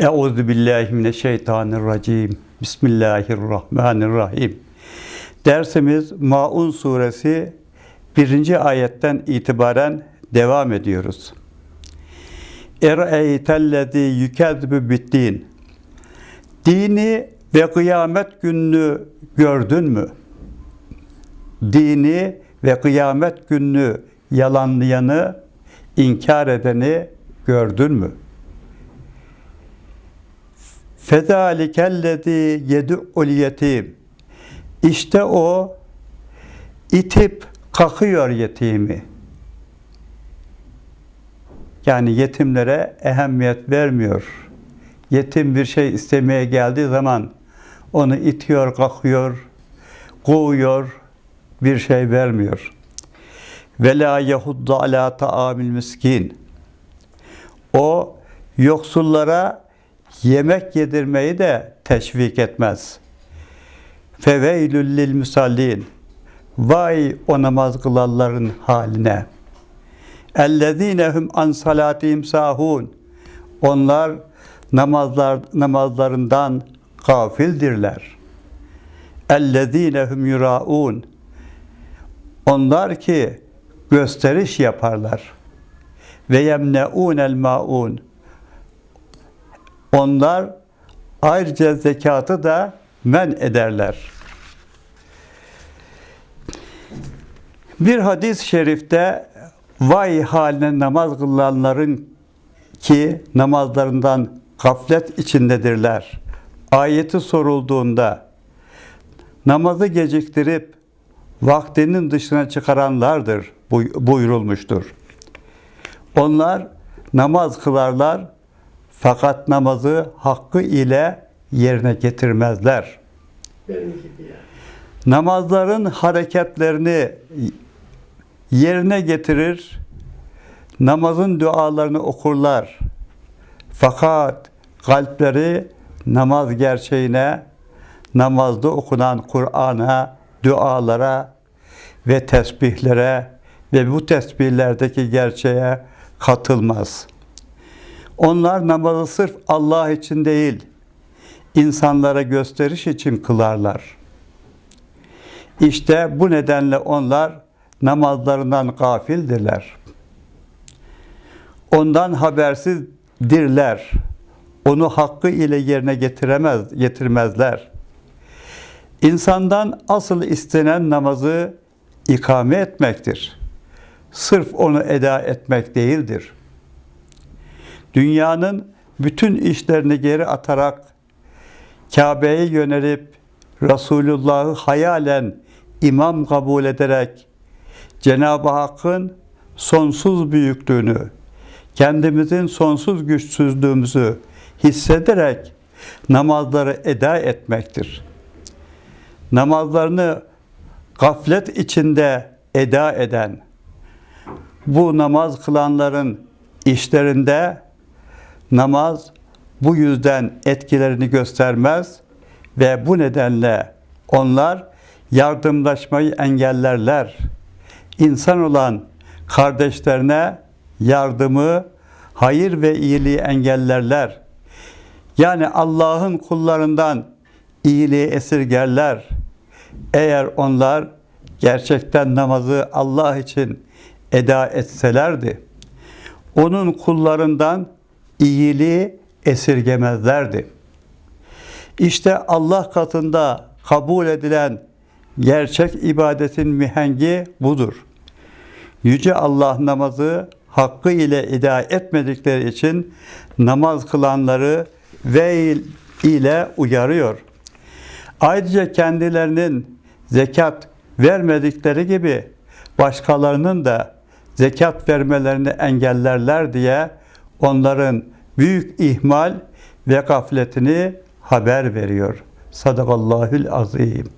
Euzu billahi mineşşeytanirracim. Bismillahirrahmanirrahim. Dersimiz Maun suresi 1. ayetten itibaren devam ediyoruz. Er'eytellezî yükezzibü biddin. Dini ve kıyamet gününü gördün mü? Dini ve kıyamet gününü yalanlayanı, inkar edeni gördün mü? Fezalikellezî yed'ul yetim. İşte o itip kakıyor yetimi. Yani yetimlere ehemmiyet vermiyor. Yetim bir şey istemeye geldiği zaman onu itiyor, kakıyor, kovuyor, bir şey vermiyor. Ve la yehuddu ala taamil miskin. O yoksullara yemek yedirmeyi de teşvik etmez. Feveylül lil musallin. Vay o namaz kılanların haline. Ellezinehum an salatihim sahun. Onlar namazlar namazlarından gafildirler. Ellezinehum yuraun. Onlar ki gösteriş yaparlar. Ve yemneunel maun. Onlar ayrıca zekatı da men ederler. Bir hadis-i şerifte vay haline namaz kılanların ki namazlarından gaflet içindedirler. Ayeti sorulduğunda namazı geciktirip vaktinin dışına çıkaranlardır buyurulmuştur. Onlar namaz kılarlar fakat namazı hakkı ile yerine getirmezler. Namazların hareketlerini yerine getirir, namazın dualarını okurlar. Fakat kalpleri namaz gerçeğine, namazda okunan Kur'an'a, dualara ve tesbihlere ve bu tesbihlerdeki gerçeğe katılmaz. Onlar namazı sırf Allah için değil, insanlara gösteriş için kılarlar. İşte bu nedenle onlar namazlarından gafildirler. Ondan habersizdirler. Onu hakkı ile yerine getiremez, getirmezler. İnsandan asıl istenen namazı ikame etmektir. Sırf onu eda etmek değildir. Dünyanın bütün işlerini geri atarak Kabe'ye yönelip Resulullah'ı hayalen imam kabul ederek Cenab-ı Hakk'ın sonsuz büyüklüğünü, kendimizin sonsuz güçsüzlüğümüzü hissederek namazları eda etmektir. Namazlarını gaflet içinde eda eden, bu namaz kılanların işlerinde namaz bu yüzden etkilerini göstermez ve bu nedenle onlar yardımlaşmayı engellerler. İnsan olan kardeşlerine yardımı, hayır ve iyiliği engellerler. Yani Allah'ın kullarından iyiliği esirgerler. Eğer onlar gerçekten namazı Allah için eda etselerdi, onun kullarından iyiliği esirgemezlerdi. İşte Allah katında kabul edilen gerçek ibadetin mihengi budur. Yüce Allah namazı hakkı ile eda etmedikleri için namaz kılanları veil ile uyarıyor. Ayrıca kendilerinin zekat vermedikleri gibi başkalarının da zekat vermelerini engellerler diye onların büyük ihmal ve gafletini haber veriyor. Sadakallahül azim.